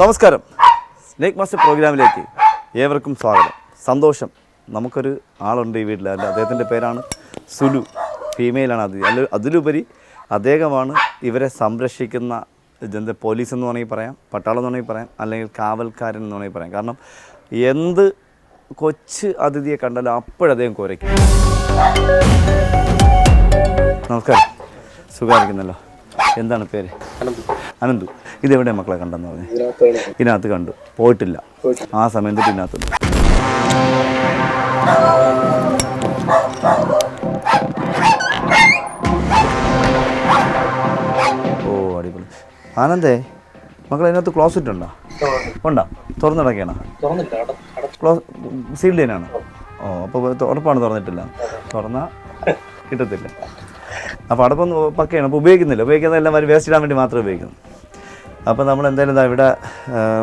നമസ്കാരം. Snake master പ്രോഗ്രാമിലേക്ക് ഏവർക്കും സ്വാഗതം. സന്തോഷം. നമുക്കൊരു ആളുണ്ട് ഈ വീട്ടിൽ അല്ല അദ്ദേഹത്തിന്റെ പേരാണ് സുലു. ഫീമെയിലാണ് അത്. അല്ല അതിലുപരി അദ്ദേഹമാണ് ഇവരെ സംരക്ഷിക്കുന്ന ജനത പോലീസ് എന്ന് വേണമെങ്കിൽ പറയാം പട്ടാളം എന്ന് വേണമെങ്കിൽ പറയാം അല്ലെങ്കിൽ കാവൽക്കാരൻ എന്ന് വേണമെങ്കിൽ പറയാം. കാരണം എന്ത് കൊച്ച് അതിഥിയെ കണ്ടാലും അപ്പോഴദ്ദേഹം കുരയ്ക്കും. നമസ്കാരം. സുഖമായിരിക്കുന്നല്ലോ. എന്താണ് പേര്? അനന്തു. അനന്തു. ഇതെവിടെ മക്കളെ കണ്ടെന്ന് പറഞ്ഞു? ഇതിനകത്ത് കണ്ടു. പോയിട്ടില്ല. ആ സമയത്ത് ഇതിനകത്തുണ്ട് ഓ അടിപൊളി. ആനന്ദേ മക്കൾ അതിനകത്ത് ക്ലോസറ്റ് ഉണ്ടോ? ഉണ്ടോ. തുറന്നിടക്കാണ് ക്ലോസ് സീൽഡ് ചെയ്യാനാണ് ഓ അപ്പോൾ ഉറപ്പാണ് തുറന്നിട്ടില്ല. തുറന്ന കിട്ടത്തില്ല. അപ്പോൾ അടപ്പം പക്കയാണ്. അപ്പോൾ ഉപയോഗിക്കുന്നില്ല. ഉപയോഗിക്കുന്നതെല്ലാം വേസ്റ്റ് ഇടാൻ വേണ്ടി മാത്രമേ ഉപയോഗിക്കുന്നു അപ്പോൾ നമ്മൾ എന്തായാലും ഇതാ ഇവിടെ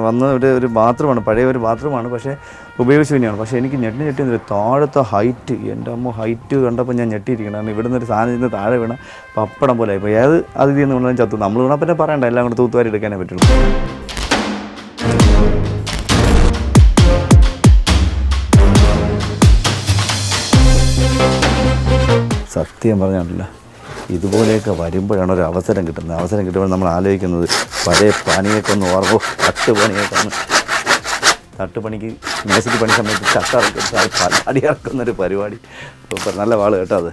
വന്ന ഒരു ഒരു ബാത്റൂമാണ് പഴയ ഒരു ബാത്റൂമാണ് പക്ഷേ ഉപയോഗിച്ച് തന്നെയാണ്. പക്ഷേ എനിക്ക് ഞെട്ടി ഞെട്ടി ഒരു താഴത്തെ ഹൈറ്റ് എന്റെ അമ്മ ഹൈറ്റ് കണ്ടപ്പോൾ ഞാൻ ഞെട്ടിയിരിക്കണം കാരണം ഇവിടെ നിന്ന് ഒരു സാധനം ഇരുന്ന് താഴെ വീണ പപ്പടം പോലെ ഇപ്പോൾ ഏത് അതിഥി എന്ന് പറഞ്ഞാലും ചത്തു. നമ്മൾ വീണാൽ പിന്നെ പറയണ്ട എല്ലാം കൂടെ തൂത്തുവാരി എടുക്കാനേ പറ്റുള്ളൂ. സത്യം പറഞ്ഞാണല്ലോ. ഇതുപോലെയൊക്കെ വരുമ്പോഴാണ് ഒരു അവസരം കിട്ടുന്നത്. അവസരം കിട്ടുമ്പോൾ നമ്മൾ ആലോചിക്കുന്നത് പഴയ പണിയൊക്കെ ഒന്ന് ഓർമ്മ തട്ടുപണിയൊക്കെ ഒന്ന് തട്ടുപണിക്ക് മേശയ്ക്ക് പണി സമയത്ത് ചട്ട ഇറക്കുന്ന പരിപാടി. സൂപ്പർ. നല്ല വാൾ കേട്ടോ അത്.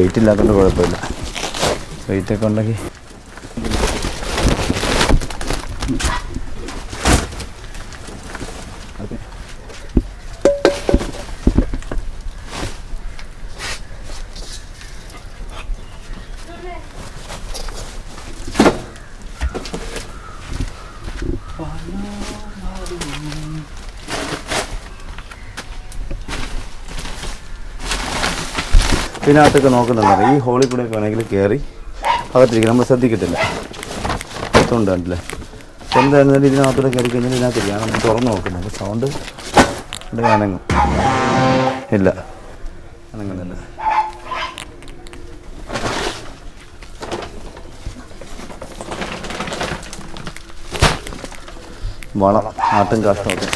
വെയിറ്റ് ഇല്ലാത്തതുകൊണ്ട് കുഴപ്പമില്ല. വെയിറ്റൊക്കെ ഉണ്ടെങ്കിൽ ഇതിനകത്തൊക്കെ നോക്കുന്നുണ്ട് ഈ ഹോളിൽ കൂടെ വേണമെങ്കിൽ കയറി അകത്തിരിക്കും നമ്മൾ ശ്രദ്ധിക്കത്തില്ല. അതുകൊണ്ട് കണ്ടില്ലേ? എന്തായിരുന്നാലും ഇതിനകത്തൂടെ കയറി കഴിഞ്ഞാൽ ഇതിനകത്തിരിക്കാം നമ്മൾ തുറന്ന് നോക്കുന്നത്. സൗണ്ട് അനങ്ങും. ഇല്ല. അനങ്ങുന്നില്ല. വളം ആട്ടും കാഷ്ടമൊക്കെ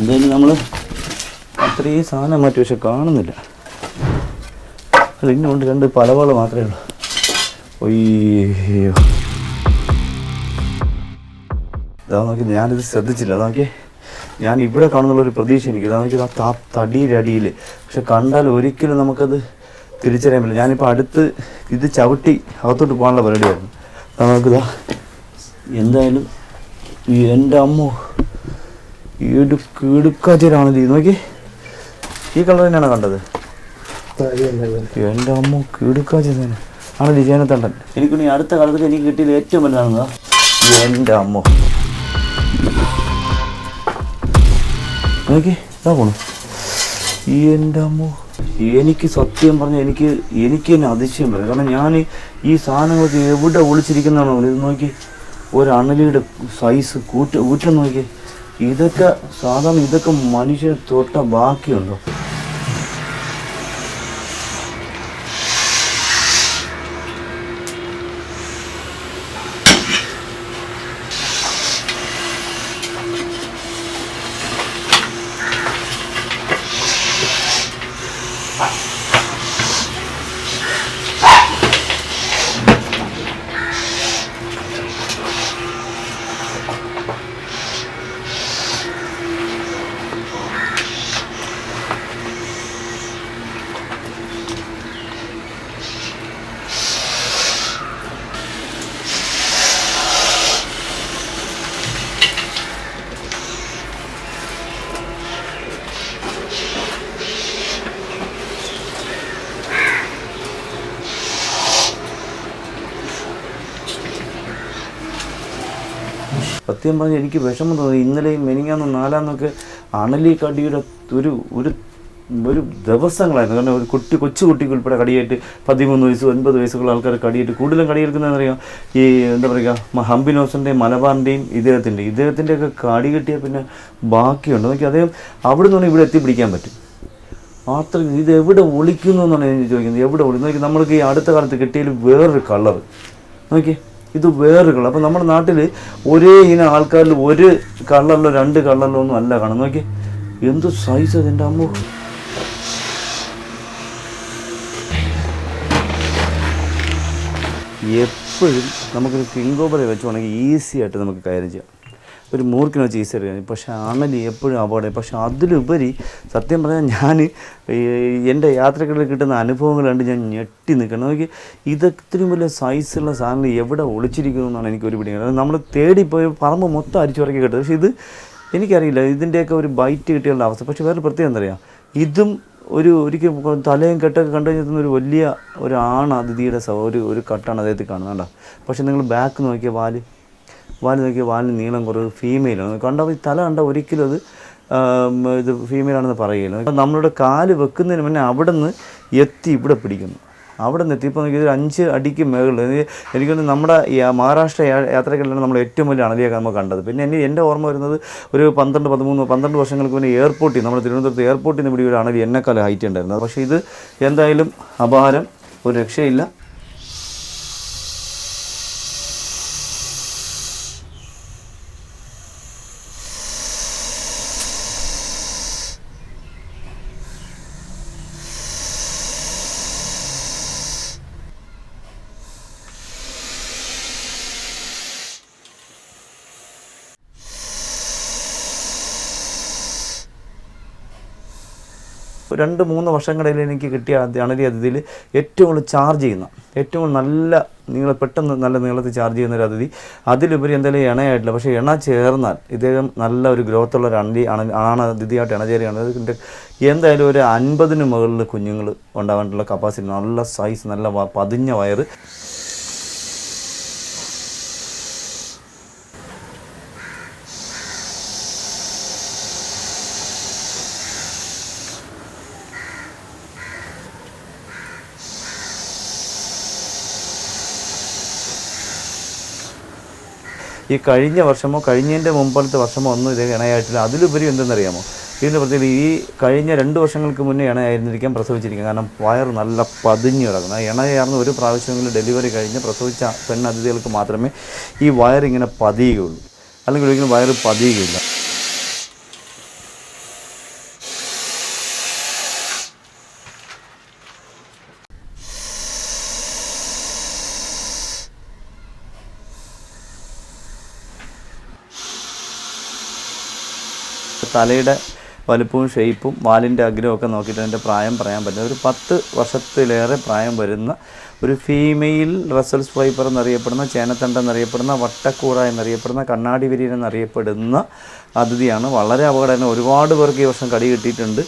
എന്തായാലും നമ്മൾ അത്രയും സാധനം മാറ്റി പക്ഷെ കാണുന്നില്ല. അത് ഇന്നുണ്ട് രണ്ട് പലവള മാത്രമേ ഉള്ളൂ. ഒയ്യോ ഇതാ നോക്കി ഞാനിത് ശ്രദ്ധിച്ചില്ല. അതാ നോക്കി ഞാൻ ഇവിടെ കാണുന്നുള്ളൊരു പ്രതീക്ഷ എനിക്ക് ഇതാ നോക്കി ആ താ തടിയുടെ അടിയിൽ പക്ഷെ കണ്ടാൽ ഒരിക്കലും നമുക്കത് തിരിച്ചറിയാൻ പറ്റില്ല. ഞാനിപ്പോൾ അടുത്ത് ഇത് ചവിട്ടി അകത്തോട്ട് പോകാനുള്ള പരിപാടിയായിരുന്നു. അതാ നോക്കിതാ എന്തായാലും എന്റെ അമ്മോ ഇടുക്ക് ഇടുക്കാച്ചേരാണല്ലോ ഇത്. നോക്കി. ഈ കളർ തന്നെയാണ് കണ്ടത്. എന്റെ അമ്മ കിടുക്കാച്ചി തന്നെ. ആണ് ലിജാനത്തണ്ടൻ എനിക്കിനി അടുത്ത കാലത്ത് എനിക്ക് കിട്ടിയത് ഏറ്റവും വലുതാണെന്നാ എന്റെ അമ്മ. നോക്കി ഇതാ പോണു. എന്റെ അമ്മ. എനിക്ക് സത്യം പറഞ്ഞാൽ എനിക്ക് എനിക്ക് തന്നെ അതിശയം വരും. കാരണം ഞാൻ ഈ സാധനങ്ങളൊക്കെ എവിടെ ഒളിച്ചിരിക്കുന്നതാണോ ഇത് നോക്കി. ഒരു അണലിയുടെ സൈസ് കൂറ്റ ഊറ്റം നോക്കി. ഇതൊക്കെ സാധാരണ ഇതൊക്കെ മനുഷ്യർ തൊട്ട ബാക്കിയുണ്ടോ? സത്യം പറഞ്ഞാൽ എനിക്ക് വിഷമം തോന്നി. ഇന്നലെയും മെനിങ്ങാന്നും നാലാന്നൊക്കെ അണലി കടിയുടെ ഒരു ഒരു ഒരു ദിവസങ്ങളായിരുന്നു. കാരണം ഒരു കുട്ടി കൊച്ചു കുട്ടിക്ക് ഉൾപ്പെടെ കടിയായിട്ട് പതിമൂന്ന് വയസ്സ് ഒൻപത് വയസ്സുള്ള ആൾക്കാർ കടിയായിട്ട് കൂടുതലും കടിയെടുക്കുന്നതെന്നറിയാം ഈ എന്താ പറയുക ഹംബിനോസിന്റെയും മലബാറിന്റെയും ഇദ്ദേഹത്തിന്റെ ഇദ്ദേഹത്തിന്റെ ഒക്കെ കടി കിട്ടിയാൽ പിന്നെ ബാക്കിയുണ്ട്. നോക്കി അദ്ദേഹം അവിടെ നിന്ന് ഇവിടെ എത്തിപ്പിടിക്കാൻ പറ്റും. മാത്രം ഇത് എവിടെ ഒളിക്കുന്നു എന്നാണ് ഞാൻ ചോദിക്കുന്നത്. എവിടെ ഒളി? നോക്കി നമ്മൾക്ക് ഈ അടുത്ത കാലത്ത് കിട്ടിയതിൽ വേറൊരു കളർ നോക്കി ഇത് വേറുകൾ കളർ അപ്പം നമ്മുടെ നാട്ടിൽ ഒരേ ഇനം ആൾക്കാരിൽ ഒരു കളറിലോ രണ്ട് കളറിലോ ഒന്നും അല്ല കാണും നോക്കി എന്ത് സൈസ് അതിന്റെ അമ്മ. എപ്പോഴും നമുക്കൊരു കിങ്കോബറെ വെച്ചുവാണെങ്കിൽ ഈസി ആയിട്ട് നമുക്ക് കയറി ചെയ്യാം. ഒരു മൂർക്കിനെ ഈസി ആയിട്ട് പക്ഷേ അണലി എപ്പോഴും അപകടം പക്ഷേ അതിലുപരി സത്യം പറഞ്ഞാൽ ഞാൻ എന്റെ യാത്രകളിൽ കിട്ടുന്ന അനുഭവങ്ങൾ കണ്ട് ഞാൻ ഞെട്ടി നിൽക്കണം. നോക്കി ഇതത്രയും വലിയ സൈസുള്ള സാധനങ്ങൾ എവിടെ ഒളിച്ചിരിക്കുന്നു എന്നാണ് എനിക്ക് ഒരു പിടി നമ്മൾ തേടിപ്പോയി പറമ്പ് മൊത്തം അരിച്ചുറക്കി കിട്ടും പക്ഷേ ഇത് എനിക്കറിയില്ല ഇതിന്റെയൊക്കെ ഒരു ബൈറ്റ് കിട്ടിയുള്ള അവസ്ഥ. പക്ഷേ വേറെ പ്രത്യേകം എന്തറിയാം ഇതും ഒരു ഒരിക്കൽ തലയും കെട്ടൊക്കെ കണ്ടു കഴിഞ്ഞാൽ ഒരു വലിയ ഒരു ആണ് അതിഥിയുടെ ഒരു ഒരു കട്ടാണ് അദ്ദേഹത്തിൽ കാണുന്നത് കണ്ടോ? പക്ഷേ നിങ്ങൾ ബാക്ക് നോക്കിയ വാൽ വാൽ നോക്കി വാലിന് നീളം കുറവ് ഫീമെയിലാണ് കണ്ടോ ഈ തല കണ്ട ഒരിക്കലും അത് ഇത് ഫീമെയിലാണെന്ന് പറയുകയില്ല അപ്പം നമ്മളുടെ കാൽ വെക്കുന്നതിന് മുന്നേ അവിടെ നിന്ന് എത്തി ഇവിടെ പിടിക്കുന്നു. അവിടെ നിന്ന് എത്തിയപ്പോൾ നോക്കി ഇതൊരു അഞ്ച് അടിക്ക് മേഖല എനിക്ക് നമ്മുടെ മഹാരാഷ്ട്ര യാ- യാത്രകളിലാണ് നമ്മൾ ഏറ്റവും വലിയ അണലിയൊക്കെ നമ്മൾ കണ്ടത്. പിന്നെ എന്നെ എന്റെ ഓർമ്മ വരുന്നത് ഒരു പന്ത്രണ്ട് പതിമൂന്ന് പന്ത്രണ്ട് വർഷങ്ങൾക്ക് മുന്നേ എയർപോർട്ടിൽ നമ്മുടെ തിരുവനന്തപുരത്ത് എയർപോർട്ടിൽ നിന്ന് പിടി ഒരു അണലി എന്നെക്കാലം ഹൈറ്റ് ഉണ്ടായിരുന്നത്. പക്ഷേ ഇത് എന്തായാലും അപാരം ഒരു രക്ഷയില്ല. രണ്ട് മൂന്ന് വർഷങ്ങളിൽ എനിക്ക് കിട്ടിയ അണലി അതിഥിയിൽ ഏറ്റവും കൂടുതൽ ചാർജ് ചെയ്യുന്ന ഏറ്റവും നല്ല നിങ്ങൾ പെട്ടെന്ന് നല്ല നീളത്തിൽ ചാർജ് ചെയ്യുന്ന ഒരു അതിഥി. അതിലുപരി എന്തായാലും ഇണയായിട്ടില്ല. പക്ഷേ ഇണ ചേർന്നാൽ ഇദ്ദേഹം നല്ല ഒരു ഗ്രോത്ത് ഉള്ള ഒരു അണലി അണ ആണ് അതിഥിയായിട്ട് ഇണചേരുകയാണ് അതിന്റെ എന്തായാലും ഒരു അൻപതിന് മുകളിൽ കുഞ്ഞുങ്ങൾ ഉണ്ടാകാനുള്ള കപ്പാസിറ്റി നല്ല സൈസ് നല്ല പതിഞ്ഞ വയറ്. ഈ കഴിഞ്ഞ വർഷമോ കഴിഞ്ഞതിന്റെ മുമ്പത്തെ വർഷമോ ഒന്നും ഇത് ഇണയായിട്ടില്ല. അതിലുപരി എന്തെന്നറിയാമോ? ഇതിന്റെ പ്രത്യേകത ഈ കഴിഞ്ഞ രണ്ട് വർഷങ്ങൾക്ക് മുന്നേ ഇണയായിരുന്നിരിക്കാൻ പ്രസവിച്ചിരിക്കുക കാരണം വയർ നല്ല പതിഞ്ഞു കിടക്കുന്നത് ആ ഇണയാർന്ന് ഒരു പ്രാവശ്യമെങ്കിലും ഡെലിവറി കഴിഞ്ഞ് പ്രസവിച്ച പെണ്ണതിഥികൾക്ക് മാത്രമേ ഈ വയർ വയറിങ്ങനെ പതിയുകയുള്ളൂ. അല്ലെങ്കിൽ ഒരിക്കലും വയർ പതിയുകയില്ല. തലയുടെ വലുപ്പവും ഷേപ്പും വാലിന്റെ അഗ്രഹമൊക്കെ നോക്കിയിട്ട് അതിന്റെ പ്രായം പറയാൻ പറ്റില്ല. ഒരു പത്ത് വർഷത്തിലേറെ പ്രായം വരുന്ന ഒരു ഫീമെയിൽ റസൽസ് വൈപ്പർ എന്നറിയപ്പെടുന്ന ചേനത്തണ്ട എന്നറിയപ്പെടുന്ന വട്ടക്കൂറ എന്നറിയപ്പെടുന്ന കണ്ണാടി വിരിയൻ എന്നറിയപ്പെടുന്ന അതിഥിയാണ്. വളരെ അപകടം ഒരുപാട് പേർക്ക് ഈ വർഷം കടി കിട്ടിയിട്ടുണ്ട്.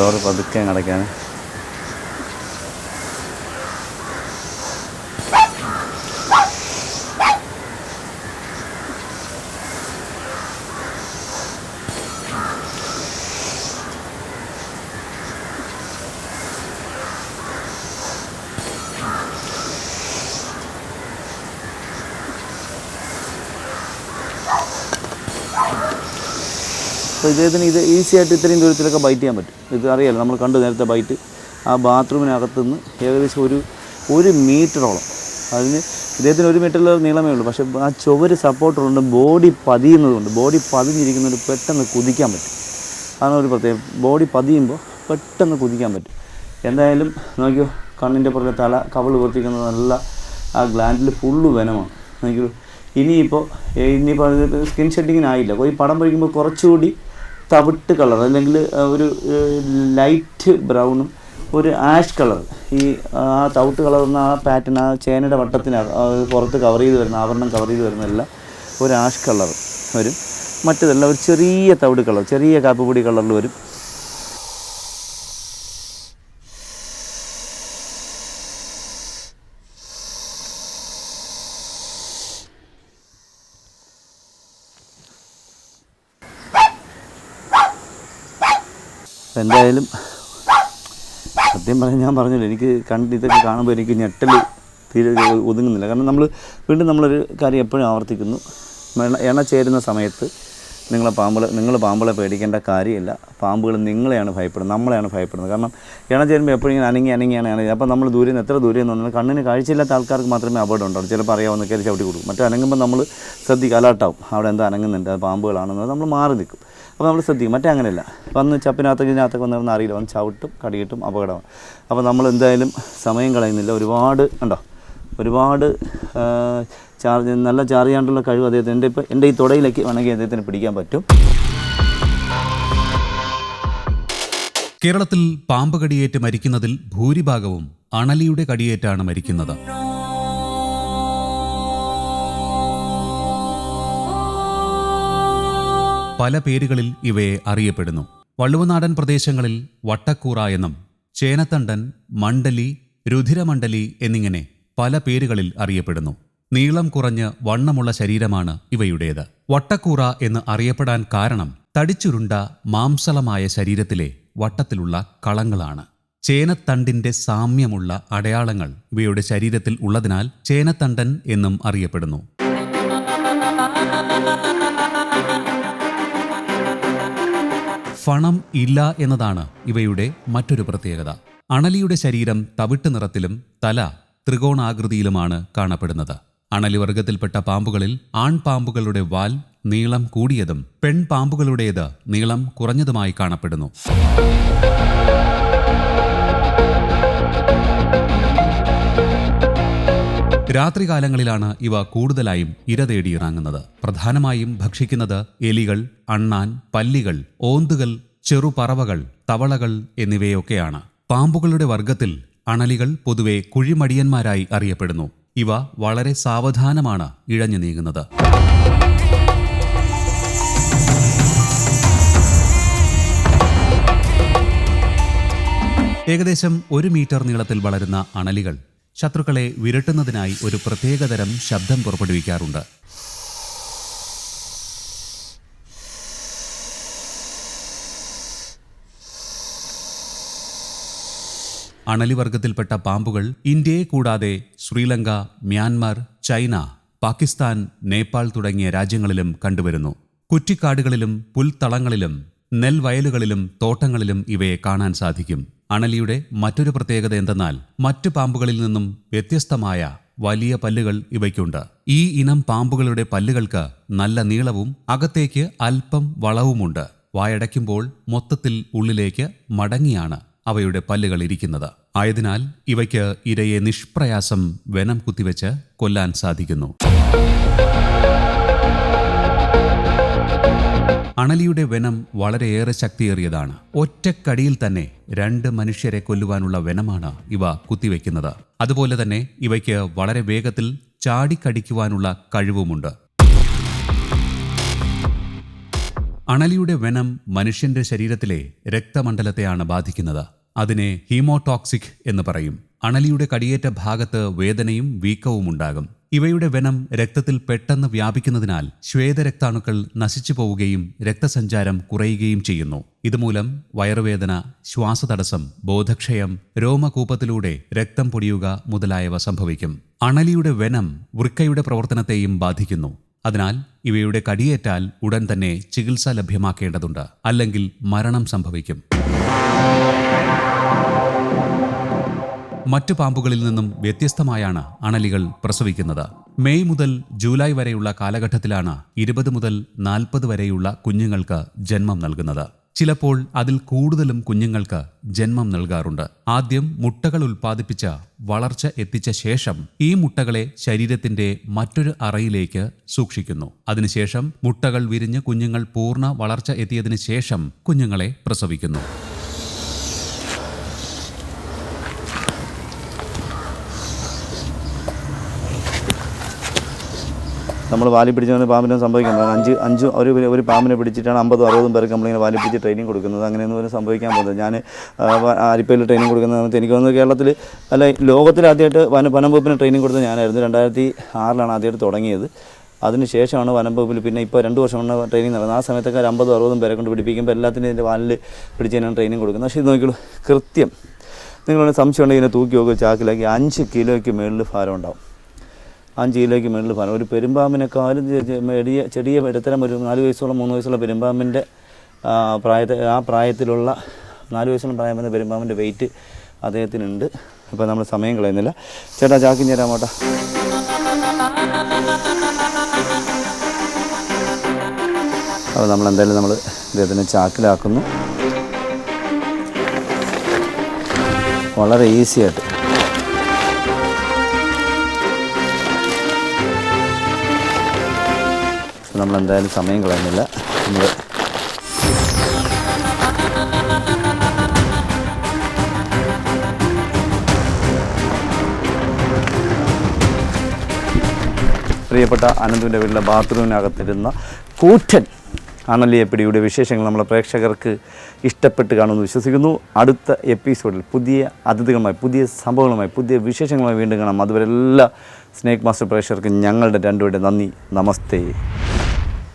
ഡോറ് പതുക്കെ അടയ്ക്കാൻ അപ്പോൾ ഇദ്ദേഹത്തിന് ഇത് ഈസി ആയിട്ട് ഇത്രയും ദൂരത്തിലൊക്കെ ബൈറ്റ് ചെയ്യാൻ പറ്റും. ഇത് അറിയാലോ നമ്മൾ കണ്ടു നേരത്തെ ബൈറ്റ് ആ ബാത്റൂമിനകത്തുനിന്ന് ഏകദേശം ഒരു ഒരു മീറ്ററോളം. അതിന് ഇദ്ദേഹത്തിന് ഒരു മീറ്ററിൽ നീളമേ ഉള്ളൂ. പക്ഷേ ആ ചുവര് സപ്പോർട്ടറുണ്ട് ബോഡി പതിയുന്നതുകൊണ്ട് ബോഡി പതിഞ്ഞിരിക്കുന്നത് പെട്ടെന്ന് കുതിക്കാൻ പറ്റും. അതാണ് ഒരു പ്രത്യേകം. ബോഡി പതിയുമ്പോൾ പെട്ടെന്ന് കുതിക്കാൻ പറ്റും. എന്തായാലും നോക്കിയോ കണ്ണിന്റെ പുറകെ തല കവൾ വർത്തിക്കുന്നത് നല്ല ആ ഗ്ലാൻഡിൽ ഫുള്ള് വനമാണ്. നോക്കിയോ ഇനിയിപ്പോൾ ഇനിയിപ്പോൾ സ്കിൻ ഷെഡിങ്ങിനായില്ല ഈ പടം പൊഴിക്കുമ്പോൾ കുറച്ചുകൂടി തവിട്ട് കളർ അല്ലെങ്കിൽ ഒരു ലൈറ്റ് ബ്രൗണും ഒരു ആഷ് കളർ. ഈ ആ തവിട്ട് കളറുന്ന ആ പാറ്റേൺ ആ ചേനയുടെ വട്ടത്തിന് പുറത്ത് കവർ ചെയ്ത് വരുന്ന ആവരണം കവർ ചെയ്ത് വരുന്നതല്ല ഒരു ആഷ് കളർ വരും. മറ്റേതല്ല ഒരു ചെറിയ തവിട് കളർ ചെറിയ കാപ്പുപൊടി കളറിൽ വരും. എന്തായാലും സത്യം പറഞ്ഞാൽ ഞാൻ പറഞ്ഞില്ല എനിക്ക് കണ്ട് ഇതൊക്കെ കാണുമ്പോൾ എനിക്ക് ഞെട്ടൽ തീരെ ഒതുങ്ങുന്നില്ല. കാരണം നമ്മൾ വീണ്ടും നമ്മളൊരു കാര്യം എപ്പോഴും ആവർത്തിക്കുന്നു. എണ്ണ ചേരുന്ന സമയത്ത് നിങ്ങളെ പാമ്പുകൾ നിങ്ങൾ പാമ്പുകളെ പേടിക്കേണ്ട കാര്യമില്ല. പാമ്പുകൾ നിങ്ങളെയാണ് ഭയപ്പെടുന്നത് നമ്മളെയാണ് ഭയപ്പെടുന്നത്. കാരണം ഇണ ചേരുമ്പോൾ എപ്പോഴും ഇങ്ങനെ അനങ്ങി അനങ്ങിയാണ് അനങ്ങി അപ്പോൾ നമ്മൾ ദൂരെ നിന്ന് എത്ര ദൂരെ നിന്ന് വന്നാലും കണ്ണിന് കാഴ്ചയില്ലാത്ത ആൾക്കാർക്ക് മാത്രമേ അപകടം ഉണ്ടാവും ചിലപ്പോൾ അറിയാവുന്ന കയറി ചവിട്ടി കൊടുക്കും. മറ്റേ അനങ്ങുമ്പോൾ നമ്മൾ ശ്രദ്ധിക്കും അലർട്ടാവും. അവിടെ എന്താ അനങ്ങുന്നുണ്ട് അത് പാമ്പുകളാണെന്നത് നമ്മൾ മാറി നിൽക്കും. അപ്പോൾ നമ്മൾ ശ്രദ്ധിക്കും. മറ്റേ അങ്ങനെയല്ല. വന്ന് ചപ്പിനകത്തേക്ക് ഇതിനകത്തൊക്കെ വന്നിരുന്ന അറിയില്ല. വന്ന് ചവിട്ടും കടിയിട്ടും അപകടമാണ് അപ്പോൾ നമ്മൾ എന്തായാലും സമയം കളയുന്നില്ല. ഒരുപാട് ഉണ്ടോ ഒരുപാട് ചാർജ് നല്ല ചാർജ് ചെയ്യാണ്ടുള്ള കഴിവ് അദ്ദേഹത്തിന് എന്റെ ഇപ്പോൾ എന്റെ ഈ തുടയിലേക്ക് വേണമെങ്കിൽ അദ്ദേഹത്തിന് പിടിക്കാൻ പറ്റും. കേരളത്തിൽ പാമ്പ് കടിയേറ്റ് മരിക്കുന്നതിൽ ഭൂരിഭാഗവും അണലിയുടെ കടിയേറ്റാണ് മരിക്കുന്നത്. പല പേരുകളിൽ ഇവയെ അറിയപ്പെടുന്നു. വള്ളുവനാടൻ പ്രദേശങ്ങളിൽ വട്ടക്കൂറ എന്നും ചേനത്തണ്ടൻ മണ്ഡലി രുധിരമണ്ഡലി എന്നിങ്ങനെ പല പേരുകളിൽ അറിയപ്പെടുന്നു. നീളം കുറഞ്ഞ് വണ്ണമുള്ള ശരീരമാണ് ഇവയുടേത്. വട്ടക്കൂറ എന്ന് അറിയപ്പെടാൻ കാരണം തടിച്ചുരുണ്ട മാംസളമായ ശരീരത്തിലെ വട്ടത്തിലുള്ള കളങ്ങളാണ്. ചേനത്തണ്ടിന്റെ സാമ്യമുള്ള അടയാളങ്ങൾ ഇവയുടെ ശരീരത്തിൽ ഉള്ളതിനാൽ ചേനത്തണ്ടൻ എന്നും അറിയപ്പെടുന്നു. ഫണം ഇല്ല എന്നതാണ് ഇവയുടെ മറ്റൊരു പ്രത്യേകത. അണലിയുടെ ശരീരം തവിട്ട് നിറത്തിലും തല ത്രികോണാകൃതിയിലുമാണ് കാണപ്പെടുന്നത്. അണലിവർഗത്തിൽപ്പെട്ട പാമ്പുകളിൽ ആൺപാമ്പുകളുടെ വാൽ നീളം കൂടിയതും പെൺപാമ്പുകളുടേത് നീളം കുറഞ്ഞതുമായി കാണപ്പെടുന്നു. രാത്രികാലങ്ങളിലാണ് ഇവ കൂടുതലായും ഇര തേടിയിറങ്ങുന്നത് പ്രധാനമായും ഭക്ഷിക്കുന്നത് എലികൾ അണ്ണാൻ പല്ലികൾ ഓന്തുകൾ ചെറുപറവകൾ തവളകൾ എന്നിവയൊക്കെയാണ്. പാമ്പുകളുടെ വർഗത്തിൽ അണലികൾ പൊതുവെ കുഴിമടിയന്മാരായി അറിയപ്പെടുന്നു. ഇവ വളരെ സാവധാനമാണ് ഇഴഞ്ഞു നീങ്ങുന്നത്. ഏകദേശം ഒരു മീറ്റർ നീളത്തിൽ വളരുന്ന അണലികൾ ശത്രുക്കളെ വിരട്ടുന്നതിനായി ഒരു പ്രത്യേകതരം ശബ്ദം പുറപ്പെടുവിക്കാറുണ്ട്. അണലിവർഗത്തിൽപ്പെട്ട പാമ്പുകൾ ഇന്ത്യയെ കൂടാതെ ശ്രീലങ്ക മ്യാൻമാർ ചൈന പാകിസ്ഥാൻ നേപ്പാൾ തുടങ്ങിയ രാജ്യങ്ങളിലും കണ്ടുവരുന്നു. കുറ്റിക്കാടുകളിലും പുൽത്തളങ്ങളിലും നെൽവയലുകളിലും തോട്ടങ്ങളിലും ഇവയെ കാണാൻ സാധിക്കും. അണലിയുടെ മറ്റൊരു പ്രത്യേകത എന്തെന്നാൽ മറ്റു പാമ്പുകളിൽ നിന്നും വ്യത്യസ്തമായ വലിയ പല്ലുകൾ ഇവയ്ക്കുണ്ട്. ഈ ഇനം പാമ്പുകളുടെ പല്ലുകൾക്ക് നല്ല നീളവും അകത്തേക്ക് അല്പം വളവുമുണ്ട്. വായടയ്ക്കുമ്പോൾ മൊത്തത്തിൽ ഉള്ളിലേക്ക് മടങ്ങിയാണ് അവയുടെ പല്ലുകൾ ഇരിക്കുന്നത്. ആയതിനാൽ ഇവയ്ക്ക് ഇരയെ നിഷ്പ്രയാസം വനം കുത്തിവെച്ച് കൊല്ലാൻ സാധിക്കുന്നു. അണലിയുടെ വെനം വളരെയേറെ ശക്തിയേറിയതാണ്. ഒറ്റക്കടിയിൽ തന്നെ രണ്ട് മനുഷ്യരെ കൊല്ലുവാനുള്ള വെനമാണ് ഇവ കുത്തിവെക്കുന്നത്. അതുപോലെ തന്നെ ഇവയ്ക്ക് വളരെ വേഗത്തിൽ ചാടിക്കടിക്കുവാനുള്ള കഴിവുമുണ്ട്. അണലിയുടെ വെനം മനുഷ്യന്റെ ശരീരത്തിലെ രക്തമണ്ഡലത്തെയാണ് ബാധിക്കുന്നത്. അതിനെ ഹീമോടോക്സിക് എന്ന് പറയും. അണലിയുടെ കടിയേറ്റ ഭാഗത്ത് വേദനയും വീക്കവും ഉണ്ടാകും ഇവയുടെ വെനം രക്തത്തിൽ പെട്ടെന്ന് വ്യാപിക്കുന്നതിനാൽ ശ്വേതരക്താണുക്കൾ നശിച്ചു പോവുകയും രക്തസഞ്ചാരം കുറയുകയും ചെയ്യുന്നു. ഇതുമൂലം വയറുവേദന ശ്വാസതടസ്സം ബോധക്ഷയം രോമകൂപത്തിലൂടെ രക്തം പൊടിയുക മുതലായവ സംഭവിക്കും. അണലിയുടെ വെനം വൃക്കയുടെ പ്രവർത്തനത്തെയും ബാധിക്കുന്നു. അതിനാൽ ഇവയുടെ കടിയേറ്റാൽ ഉടൻ തന്നെ ചികിത്സ ലഭ്യമാക്കേണ്ടതുണ്ട്. അല്ലെങ്കിൽ മരണം സംഭവിക്കും. മറ്റു പാമ്പുകളിൽ നിന്നും വ്യത്യസ്തമായാണ് അണലികൾ പ്രസവിക്കുന്നത്. മെയ് മുതൽ ജൂലൈ വരെയുള്ള കാലഘട്ടത്തിലാണ് ഇരുപത് മുതൽ നാൽപ്പത് വരെയുള്ള കുഞ്ഞുങ്ങൾക്ക് ജന്മം നൽകുന്നത്. ചിലപ്പോൾ അതിൽ കൂടുതലും കുഞ്ഞുങ്ങൾക്ക് ജന്മം നൽകാറുണ്ട്. ആദ്യം മുട്ടകൾ ഉൽപ്പാദിപ്പിച്ച വളർച്ച എത്തിച്ച ശേഷം ഈ മുട്ടകളെ ശരീരത്തിന്റെ മറ്റൊരു അറയിലേക്ക് സൂക്ഷിക്കുന്നു. അതിനുശേഷം മുട്ടകൾ വിരിഞ്ഞ് കുഞ്ഞുങ്ങൾ പൂർണ വളർച്ച എത്തിയതിനു ശേഷം കുഞ്ഞുങ്ങളെ പ്രസവിക്കുന്നു. നമ്മൾ വാലി പിടിച്ചാണ് പാമ്പിനും സംഭവിക്കുന്നത് അഞ്ച് അഞ്ച് ഒരു ഒരു പാമ്പിനെ പിടിച്ചിട്ടാണ് അമ്പതും അറുപതും പേർക്ക് നമ്മളിങ്ങനെ വാലി പിടിച്ച് ട്രെയിനിങ് കൊടുക്കുന്നത്. അങ്ങനെയൊന്നും ഒരു സംഭവിക്കാൻ പോകുന്നത്. ഞാൻ അരിപ്പയിൽ ട്രെയിനിങ് കൊടുക്കുന്ന സമയത്ത് എനിക്ക് തോന്നുന്നത് കേരളത്തിൽ അല്ല ലോകത്തിൽ ആദ്യമായിട്ട് വന വനംവകുപ്പിന് ട്രെയിനിങ് കൊടുത്തത് ഞാനായിരുന്നു. രണ്ടായിരത്തി ആറിലാണ് ആദ്യമായിട്ട് തുടങ്ങിയത്. അതിനുശേഷമാണ് വനംവകുപ്പിൽ പിന്നെ ഇപ്പോൾ രണ്ട് വർഷം ട്രെയിനിങ് നടന്നത്. ആ സമയത്തൊക്കെ ഒരു അമ്പതും അറുപതും പേരെ കൊണ്ട് പിടിപ്പിക്കുമ്പോൾ എല്ലാത്തിനും ഇതിന്റെ വാലിൽ പിടിച്ച് തന്നെയാണ് ട്രെയിനിങ് കൊടുക്കുന്നത്. പക്ഷേ ഇത് നോക്കിയുള്ളൂ കൃത്യം. നിങ്ങളുടെ സംശയം ഉണ്ടെങ്കിൽ ഇതിനെ തൂക്കി നോക്കുക ചാക്കിലാക്കി. അഞ്ച് കിലോയ്ക്ക് മുകളിൽ ഭാരം ഉണ്ടാവും. അഞ്ച് കിലോയ്ക്ക് മുകളിൽ ഫലം ഒരു പെരുമ്പാമ്പിനെക്കാളും ചെടിയ ചെടിയെ ഇടത്തരം ഒരു നാല് വയസ്സുള്ള മൂന്ന് വയസ്സുള്ള പെരുമ്പാമ്പിന്റെ പ്രായത്തെ ആ പ്രായത്തിലുള്ള നാല് വയസ്സുള്ള പ്രായം വന്ന പെരുമ്പാമ്പിന്റെ വെയിറ്റ് അദ്ദേഹത്തിനുണ്ട്. അപ്പോൾ നമ്മൾ സമയം കളയുന്നില്ല. ചേട്ടാ ചാക്കി ചേരാ മോട്ടാ അപ്പോൾ നമ്മൾ എന്തായാലും നമ്മൾ ഇദ്ദേഹത്തിനെ ചാക്കിലാക്കുന്നു. വളരെ ഈസി നമ്മൾ എന്തായാലും സമയം കളയുന്നില്ല. നമ്മൾ പ്രിയപ്പെട്ട അനന്തുവിന്റെ വീട്ടിലെ ബാത്റൂമിനകത്തിരുന്ന കൂറ്റൻ അണലിയപ്പിടിയുടെ വിശേഷങ്ങൾ നമ്മളെ പ്രേക്ഷകർക്ക് ഇഷ്ടപ്പെട്ട് കാണുമെന്ന് വിശ്വസിക്കുന്നു. അടുത്ത എപ്പിസോഡിൽ പുതിയ അതിഥികളുമായി പുതിയ സംഭവങ്ങളുമായി പുതിയ വിശേഷങ്ങളുമായി വീണ്ടും കാണാം. അതുവരെ എല്ലാ സ്നേക് മാസ്റ്റർ പ്രേക്ഷകർക്ക് ഞങ്ങളുടെ രണ്ടുപേരുടെ നന്ദി. നമസ്തേ.